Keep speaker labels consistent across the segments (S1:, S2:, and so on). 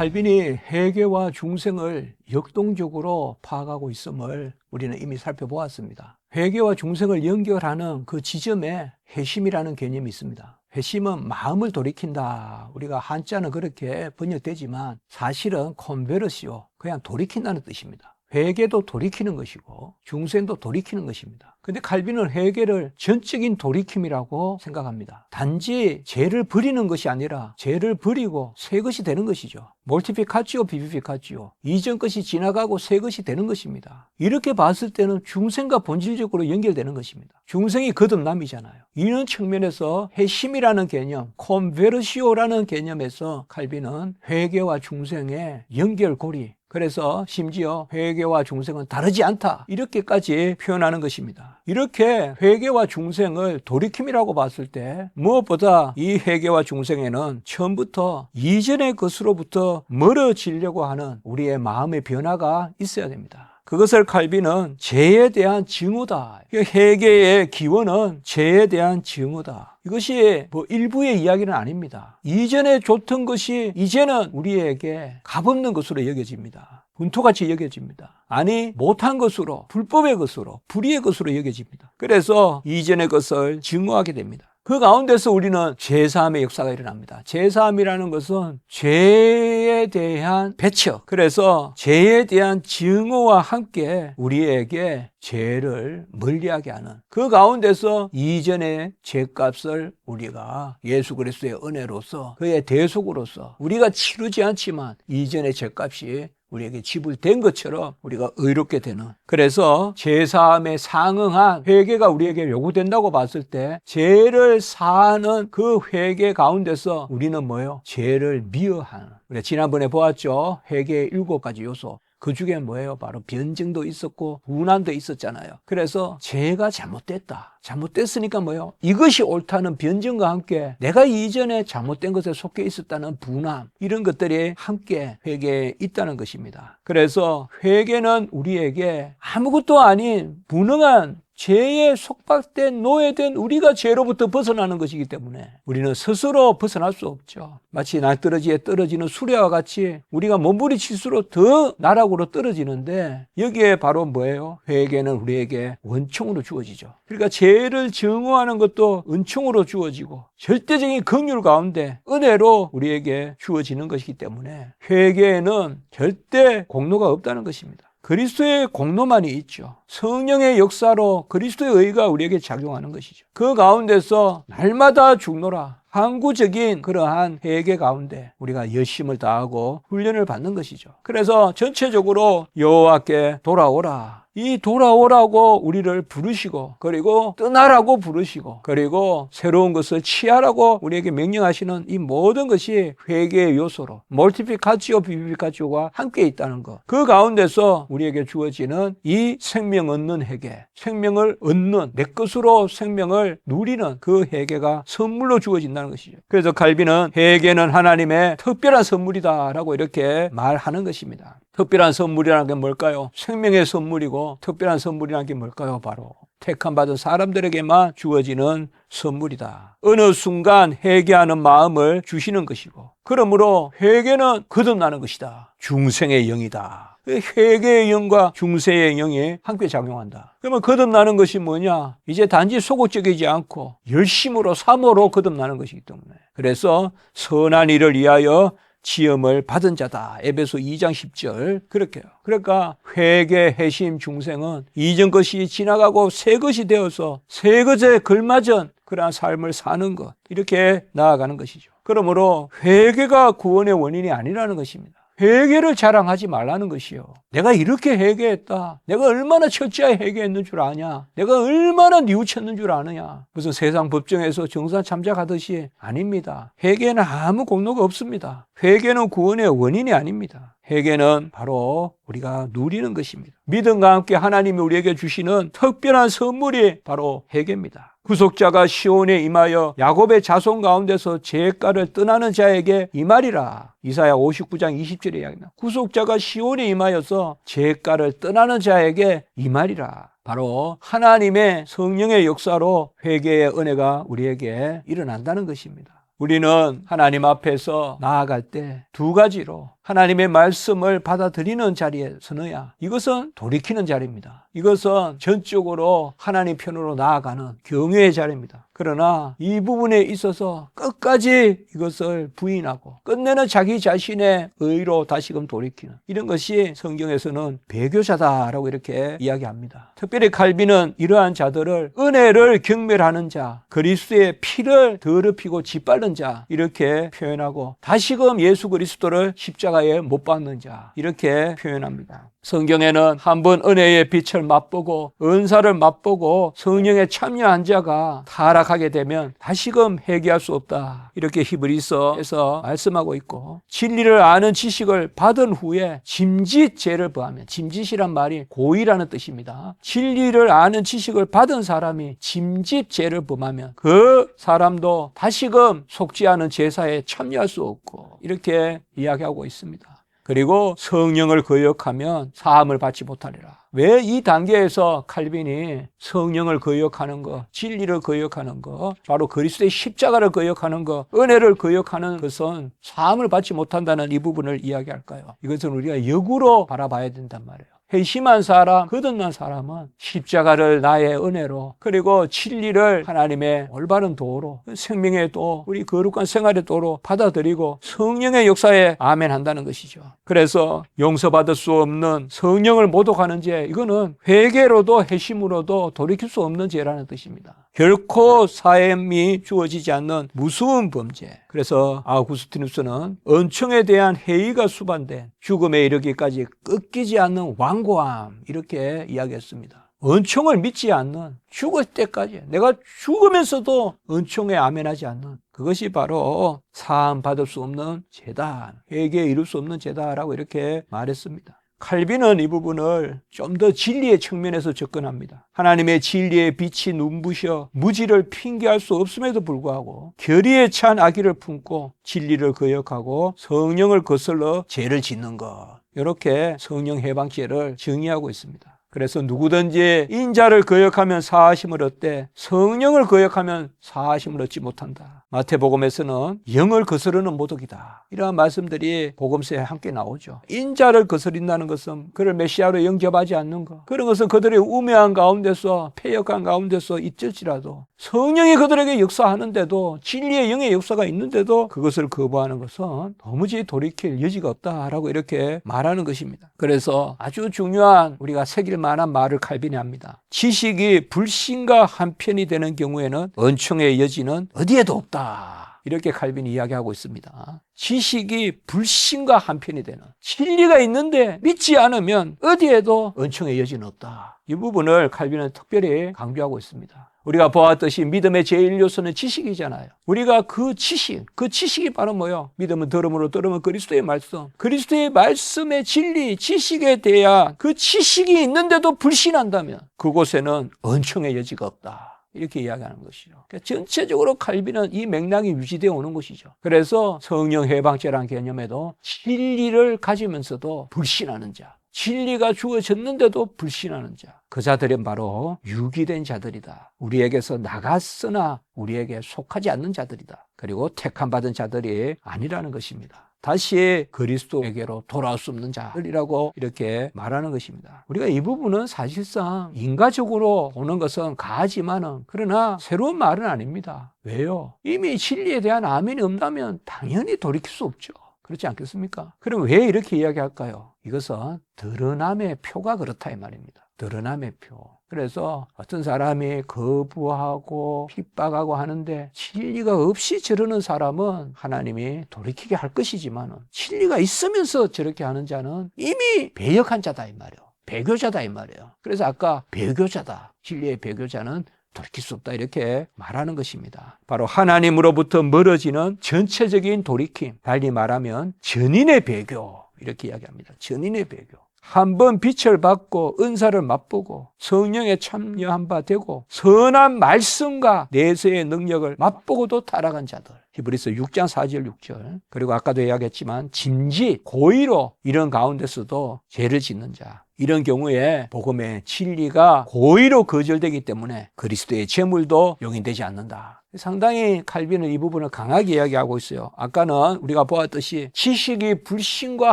S1: 칼빈이 회개와 중생을 역동적으로 파악하고 있음을 우리는 이미 살펴보았습니다. 회개와 중생을 연결하는 그 지점에 회심이라는 개념이 있습니다. 회심은 마음을 돌이킨다. 우리가 한자는 그렇게 번역되지만 사실은 컨베르시오. 그냥 돌이킨다는 뜻입니다. 회개도 돌이키는 것이고 중생도 돌이키는 것입니다. 근데 칼빈은 회개를 전적인 돌이킴이라고 생각합니다. 단지 죄를 버리는 것이 아니라 죄를 버리고 새 것이 되는 것이죠. 몰티피카치오 비비피카치오 이전 것이 지나가고 새 것이 되는 것입니다. 이렇게 봤을 때는 중생과 본질적으로 연결되는 것입니다. 중생이 거듭남이잖아요. 이런 측면에서 회심이라는 개념, 콤베르시오라는 개념에서 칼빈은 회개와 중생의 연결고리 그래서 심지어 회개와 중생은 다르지 않다. 이렇게까지 표현하는 것입니다. 이렇게 회개와 중생을 돌이킴이라고 봤을 때 무엇보다 이 회개와 중생에는 처음부터 이전의 것으로부터 멀어지려고 하는 우리의 마음의 변화가 있어야 됩니다. 그것을 칼빈은 죄에 대한 증오다. 회개의 기원은 죄에 대한 증오다. 이것이 뭐 일부의 이야기는 아닙니다. 이전에 좋던 것이 이제는 우리에게 값없는 것으로 여겨집니다. 분토같이 여겨집니다. 아니 못한 것으로 불법의 것으로 불의의 것으로 여겨집니다. 그래서 이전의 것을 증오하게 됩니다. 그 가운데서 우리는 제사함의 역사가 일어납니다. 제사함이라는 것은 죄에 대한 배척. 그래서 죄에 대한 증오와 함께 우리에게 죄를 멀리하게 하는 그 가운데서 이전의 죄값을 우리가 예수 그리스도의 은혜로서 그의 대속으로서 우리가 치르지 않지만 이전의 죄값이 우리에게 지불된 것처럼 우리가 의롭게 되는. 그래서 제사함에 상응한 회개가 우리에게 요구된다고 봤을 때 죄를 사하는 그 회개 가운데서 우리는 뭐예요? 죄를 미워하는. 우리가 지난번에 보았죠? 회개의 일곱 가지 요소 그 중에 뭐예요? 바로 변증도 있었고 분한도 있었잖아요. 그래서 죄가 잘못됐다. 잘못됐으니까 뭐예요? 이것이 옳다는 변증과 함께 내가 이전에 잘못된 것에 속해 있었다는 분함 이런 것들이 함께 회개에 있다는 것입니다. 그래서 회개는 우리에게 아무것도 아닌 무능한 죄에 속박된 노예된 우리가 죄로부터 벗어나는 것이기 때문에 우리는 스스로 벗어날 수 없죠. 마치 날떨어지에 떨어지는 수레와 같이 우리가 몸부리칠수록 더 나락으로 떨어지는데 여기에 바로 뭐예요? 회개는 우리에게 원총으로 주어지죠. 그러니까 죄를 증오하는 것도 은총으로 주어지고 절대적인 긍휼 가운데 은혜로 우리에게 주어지는 것이기 때문에 회개에는 절대 공로가 없다는 것입니다. 그리스도의 공로만이 있죠. 성령의 역사로 그리스도의 의가 우리에게 작용하는 것이죠. 그 가운데서 날마다 죽노라. 항구적인 그러한 회개 가운데 우리가 열심을 다하고 훈련을 받는 것이죠. 그래서 전체적으로 여호와께 돌아오라. 이 돌아오라고 우리를 부르시고 그리고 떠나라고 부르시고 그리고 새로운 것을 취하라고 우리에게 명령하시는 이 모든 것이 회개의 요소로 몰티피카치오 비비피카치오가 함께 있다는 것. 그 가운데서 우리에게 주어지는 이 생명 얻는 회개, 생명을 얻는 내 것으로 생명을 누리는 그 회개가 선물로 주어진다는 것이죠. 그래서 갈비는 회개는 하나님의 특별한 선물이다라고 이렇게 말하는 것입니다. 특별한 선물이라는 게 뭘까요? 생명의 선물이고 특별한 선물이라는 게 뭘까요? 바로 택함 받은 사람들에게만 주어지는 선물이다. 어느 순간 회개하는 마음을 주시는 것이고 그러므로 회개는 거듭나는 것이다. 중생의 영이다. 회개의 영과 중세의 영이 함께 작용한다. 그러면 거듭나는 것이 뭐냐? 이제 단지 소극적이지 않고 열심으로 사모로 거듭나는 것이기 때문에. 그래서 선한 일을 위하여 지음을 받은 자다. 에베소 2장 10절. 그렇게요. 그러니까 회개, 회심, 중생은 이전 것이 지나가고 새 것이 되어서 새 것에 걸맞은 그러한 삶을 사는 것. 이렇게 나아가는 것이죠. 그러므로 회개가 구원의 원인이 아니라는 것입니다. 회개를 자랑하지 말라는 것이요. 내가 이렇게 회개했다. 내가 얼마나 철저히 회개했는 줄 아냐. 내가 얼마나 뉘우쳤는 줄 아느냐. 무슨 세상 법정에서 정산 참작하듯이 아닙니다. 회개는 아무 공로가 없습니다. 회개는 구원의 원인이 아닙니다. 회개는 바로 우리가 누리는 것입니다. 믿음과 함께 하나님이 우리에게 주시는 특별한 선물이 바로 회개입니다. 구속자가 시온에 임하여 야곱의 자손 가운데서 죄가를 떠나는 자에게 이 말이라. 이사야 59장 20절에 이야기합니다. 구속자가 시온에 임하여서 죄가를 떠나는 자에게 이 말이라. 바로 하나님의 성령의 역사로 회개의 은혜가 우리에게 일어난다는 것입니다. 우리는 하나님 앞에서 나아갈 때 두 가지로 하나님의 말씀을 받아들이는 자리에 서너야 이것은 돌이키는 자리입니다. 이것은 전적으로 하나님 편으로 나아가는 경외의 자리입니다. 그러나 이 부분에 있어서 끝까지 이것을 부인하고 끝내는 자기 자신의 의로 다시금 돌이키는 이런 것이 성경에서는 배교자다라고 이렇게 이야기합니다. 특별히 칼빈은 이러한 자들을 은혜를 경멸하는 자, 그리스도의 피를 더럽히고 짓밟는 자 이렇게 표현하고 다시금 예수 그리스도를 십자가에 못 박는 자 이렇게 표현합니다. 성경에는 한 번 은혜의 빛을 맛보고 은사를 맛보고 성령에 참여한 자가 타락하게 되면 다시금 회개할 수 없다. 이렇게 히브리서에서 말씀하고 있고 진리를 아는 지식을 받은 후에 짐짓 죄를 범하면 짐짓이란 말이 고의라는 뜻입니다. 진리를 아는 지식을 받은 사람이 짐짓 죄를 범하면 그 사람도 다시금 않은 제사에 참여할 수 없고 이렇게 이야기하고 있습니다. 그리고 성령을 거역하면 사함을 받지 못하리라. 왜 이 단계에서 칼빈이 성령을 거역하는 거, 진리를 거역하는 거, 바로 그리스도의 십자가를 거역하는 거, 은혜를 거역하는 것은 사함을 받지 못한다는 이 부분을 이야기할까요? 이것은 우리가 역으로 바라봐야 된단 말이에요. 회심한 사람, 거듭난 사람은 십자가를 나의 은혜로 그리고 진리를 하나님의 올바른 도로 생명의 도 우리 거룩한 생활의 도로 받아들이고 성령의 역사에 아멘 한다는 것이죠. 그래서 용서받을 수 없는 성령을 모독하는 죄 이거는 회개로도 회심으로도 돌이킬 수 없는 죄라는 뜻입니다. 결코 사엠이 주어지지 않는 무서운 범죄. 그래서 아우구스티누스는 은총에 대한 회의가 수반된 죽음에 이르기까지 꺾이지 않는 완고함 이렇게 이야기했습니다. 은총을 믿지 않는 죽을 때까지 내가 죽으면서도 은총에 아멘하지 않는 그것이 바로 사함 받을 수 없는 죄다 회개에 이룰 수 없는 죄다라고 이렇게 말했습니다. 칼빈은 이 부분을 좀 더 진리의 측면에서 접근합니다. 하나님의 진리의 빛이 눈부셔 무지를 핑계할 수 없음에도 불구하고 결의에 찬 악의를 품고 진리를 거역하고 성령을 거슬러 죄를 짓는 것. 이렇게 성령 해방죄를 정의하고 있습니다. 그래서 누구든지 인자를 거역하면 사하심을 얻되 성령을 거역하면 사하심을 얻지 못한다. 마태복음에서는 영을 거스르는 모독이다. 이러한 말씀들이 복음서에 함께 나오죠. 인자를 거스린다는 것은 그를 메시아로 영접하지 않는 것. 그런 것은 그들의 우매한 가운데서 폐역한 가운데서 있을지라도 성령이 그들에게 역사하는데도 진리의 영의 역사가 있는데도 그것을 거부하는 것은 도무지 돌이킬 여지가 없다라고 이렇게 말하는 것입니다. 그래서 아주 중요한 우리가 새길 만한 말을 칼빈이 합니다. 지식이 불신과 한편이 되는 경우에는 은총의 여지는 어디에도 없다. 이렇게 칼빈이 이야기하고 있습니다. 지식이 불신과 한편이 되는 진리가 있는데 믿지 않으면 어디에도 은총의 여지는 없다. 이 부분을 칼빈은 특별히 강조하고 있습니다. 우리가 보았듯이 믿음의 제일 요소는 지식이잖아요. 우리가 그 지식, 그 지식이 바로 뭐요? 믿음은 들음으로 들으면 그리스도의 말씀. 그리스도의 말씀의 진리, 지식에 대한 그 지식이 있는데도 불신한다면 그곳에는 은총의 여지가 없다. 이렇게 이야기하는 것이죠. 그러니까 전체적으로 칼빈은 이 맥락이 유지되어 오는 것이죠. 그래서 성령 해방죄라는 개념에도 진리를 가지면서도 불신하는 자, 진리가 주어졌는데도 불신하는 자. 그 자들은 바로 유기된 자들이다. 우리에게서 나갔으나 우리에게 속하지 않는 자들이다. 그리고 택함받은 자들이 아니라는 것입니다. 다시 그리스도에게로 돌아올 수 없는 자들이라고 이렇게 말하는 것입니다. 우리가 이 부분은 사실상 인과적으로 보는 것은 가하지만은 그러나 새로운 말은 아닙니다. 왜요? 이미 진리에 대한 아멘이 없다면 당연히 돌이킬 수 없죠. 그렇지 않겠습니까? 그럼 왜 이렇게 이야기할까요? 이것은 드러남의 표가 그렇다 이 말입니다. 드러남의 표. 그래서 어떤 사람이 거부하고 핍박하고 하는데 진리가 없이 저러는 사람은 하나님이 돌이키게 할 것이지만 진리가 있으면서 저렇게 하는 자는 이미 배역한 자다 이 말이에요. 배교자다 이 말이에요. 그래서 아까 배교자다. 진리의 배교자는 돌이킬 수 없다 이렇게 말하는 것입니다. 바로 하나님으로부터 멀어지는 전체적인 돌이킴, 달리 말하면 전인의 배교 이렇게 이야기합니다. 전인의 배교. 한번 빛을 받고 은사를 맛보고 성령에 참여한 바 되고 선한 말씀과 내세의 능력을 맛보고도 타락한 자들. 히브리서 6장 4절 6절. 그리고 아까도 이야기했지만 짐짓, 고의로 이런 가운데서도 죄를 짓는 자. 이런 경우에 복음의 진리가 고의로 거절되기 때문에 그리스도의 제물도 용인되지 않는다. 상당히 칼빈은 이 부분을 강하게 이야기하고 있어요. 아까는 우리가 보았듯이 지식이 불신과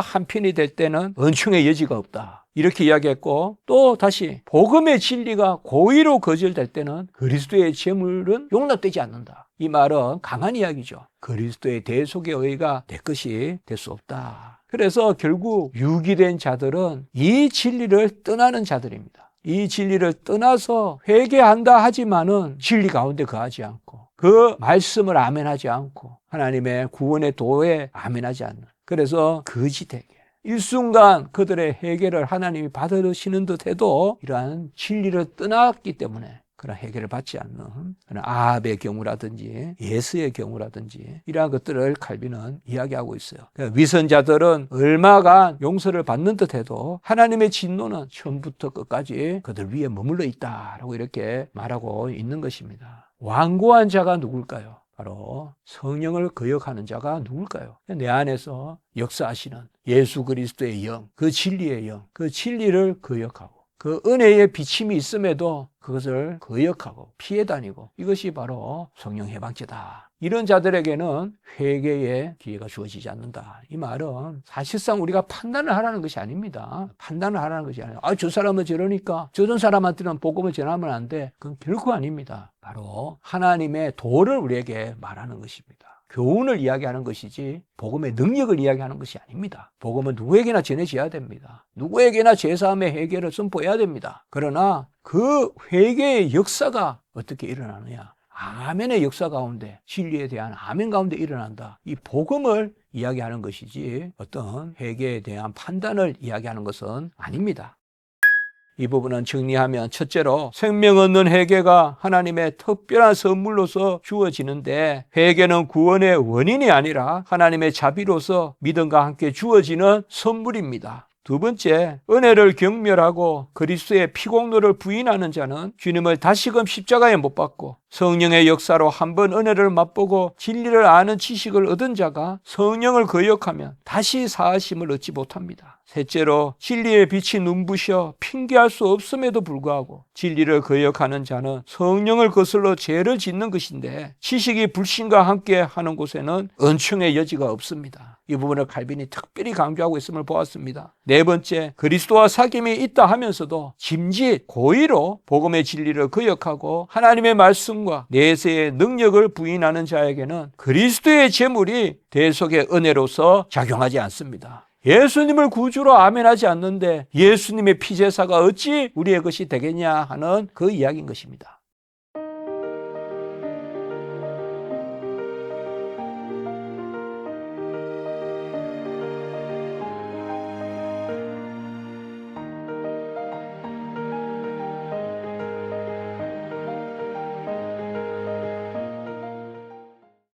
S1: 한편이 될 때는 은총의 여지가 없다. 이렇게 이야기했고 또 다시 복음의 진리가 고의로 거절될 때는 그리스도의 재물은 용납되지 않는다. 이 말은 강한 이야기죠. 그리스도의 대속의 의가 내 것이 될 수 없다. 그래서 결국 유기된 자들은 이 진리를 떠나는 자들입니다. 이 진리를 떠나서 회개한다 하지만은 진리 가운데 거하지 않고 그 말씀을 아멘하지 않고 하나님의 구원의 도에 아멘하지 않는 그래서 거짓되게 일순간 그들의 해결을 하나님이 받으시는 듯 해도 이러한 진리를 떠났기 때문에 그런 해결을 받지 않는 그런 아합의 경우라든지 예스의 경우라든지 이러한 것들을 칼빈은 이야기하고 있어요. 그러니까 위선자들은 얼마간 용서를 받는 듯해도 하나님의 진노는 처음부터 끝까지 그들 위에 머물러 있다라고 이렇게 말하고 있는 것입니다. 완고한 자가 누굴까요? 바로 성령을 거역하는 자가 누굴까요? 내 안에서 역사하시는 예수 그리스도의 영, 그 진리의 영, 그 진리를 거역하고 그 은혜의 비침이 있음에도 그것을 거역하고 피해 다니고 이것이 바로 성령 해방죄다. 이런 자들에게는 회개의 기회가 주어지지 않는다. 이 말은 사실상 우리가 판단을 하라는 것이 아닙니다. 판단을 하라는 것이 아니라 아, 저 사람은 저러니까 저런 사람한테는 복음을 전하면 안 돼. 그건 결코 아닙니다. 바로 하나님의 도를 우리에게 말하는 것입니다. 교훈을 이야기하는 것이지 복음의 능력을 이야기하는 것이 아닙니다. 복음은 누구에게나 전해져야 됩니다. 누구에게나 제사함의 회개를 선포해야 됩니다. 그러나 그 회개의 역사가 어떻게 일어나느냐? 아멘의 역사 가운데 진리에 대한 아멘 가운데 일어난다. 이 복음을 이야기하는 것이지 어떤 회개에 대한 판단을 이야기하는 것은 아닙니다. 이 부분은 정리하면 첫째로 생명 얻는 회개가 하나님의 특별한 선물로서 주어지는데 회개는 구원의 원인이 아니라 하나님의 자비로서 믿음과 함께 주어지는 선물입니다. 두 번째, 은혜를 경멸하고 그리스도의 피공로를 부인하는 자는 주님을 다시금 십자가에 못 박고 성령의 역사로 한번 은혜를 맛보고 진리를 아는 지식을 얻은 자가 성령을 거역하면 다시 사하심을 얻지 못합니다. 셋째로 진리의 빛이 눈부셔 핑계할 수 없음에도 불구하고 진리를 거역하는 자는 성령을 거슬러 죄를 짓는 것인데 지식이 불신과 함께 하는 곳에는 은총의 여지가 없습니다. 이 부분을 칼빈이 특별히 강조하고 있음을 보았습니다. 네 번째, 그리스도와 사귐이 있다 하면서도 짐짓 고의로 복음의 진리를 거역하고 하나님의 말씀과 내세의 능력을 부인하는 자에게는 그리스도의 재물이 대속의 은혜로서 작용하지 않습니다. 예수님을 구주로 아멘하지 않는데 예수님의 피제사가 어찌 우리의 것이 되겠냐 하는 그 이야기인 것입니다.